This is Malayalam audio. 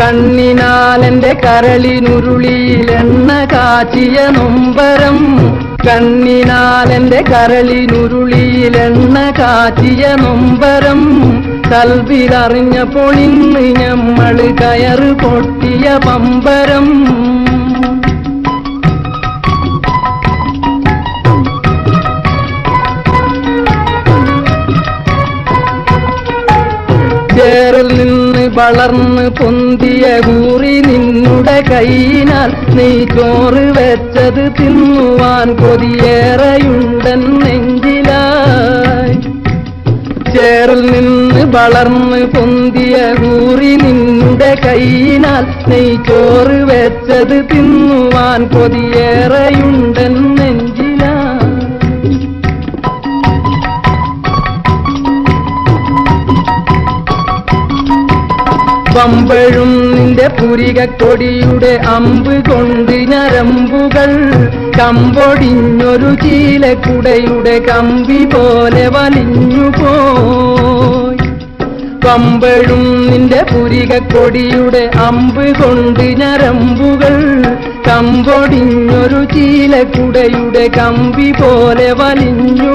കണ്ണിനാലെന്റെ കരളിനുരുളിയിൽ എണ്ണ കാച്ചിയ നൊമ്പരം. കണ്ണിനാലെന്റെ കരളിനുരുളിയിൽ എണ്ണ കാച്ചിയ നൊമ്പരം. കൽവിലറിഞ്ഞപ്പോൾ ഇന്ന് ഞമ്മൾ കയറ് പൊട്ടിയ പമ്പരം. ചേറിൽ നിന്ന് വളർന്ന് പൊന്തിയ കൂറി നിന്നുടെ കൈനാൽ നീ ചോറ് വെച്ചത് തിന്നുവാൻ കൊതിയേറെയുണ്ടൻ ചേറിൽ നിന്ന് വളർന്ന് പൊന്തിയ കൂറി നിന്നുടെ കൈനാൽ നീ ചോറ് വെച്ചത് തിന്നുവാൻ കൊതിയേറെയുണ്ടൻ പമ്പഴും നിന്റെ പുരികക്കൊടിയുടെ അമ്പ് കൊണ്ട് ഞരമ്പുകൾ. കമ്പൊടിഞ്ഞൊരു ചീലക്കുടയുടെ കമ്പി പോലെ വലിഞ്ഞു പോയി പമ്പഴും നിന്റെ പുരികക്കൊടിയുടെ അമ്പ് കൊണ്ട് ഞരമ്പുകൾ. കമ്പൊടിഞ്ഞൊരു ചീലക്കുടയുടെ കമ്പി പോലെ വലിഞ്ഞു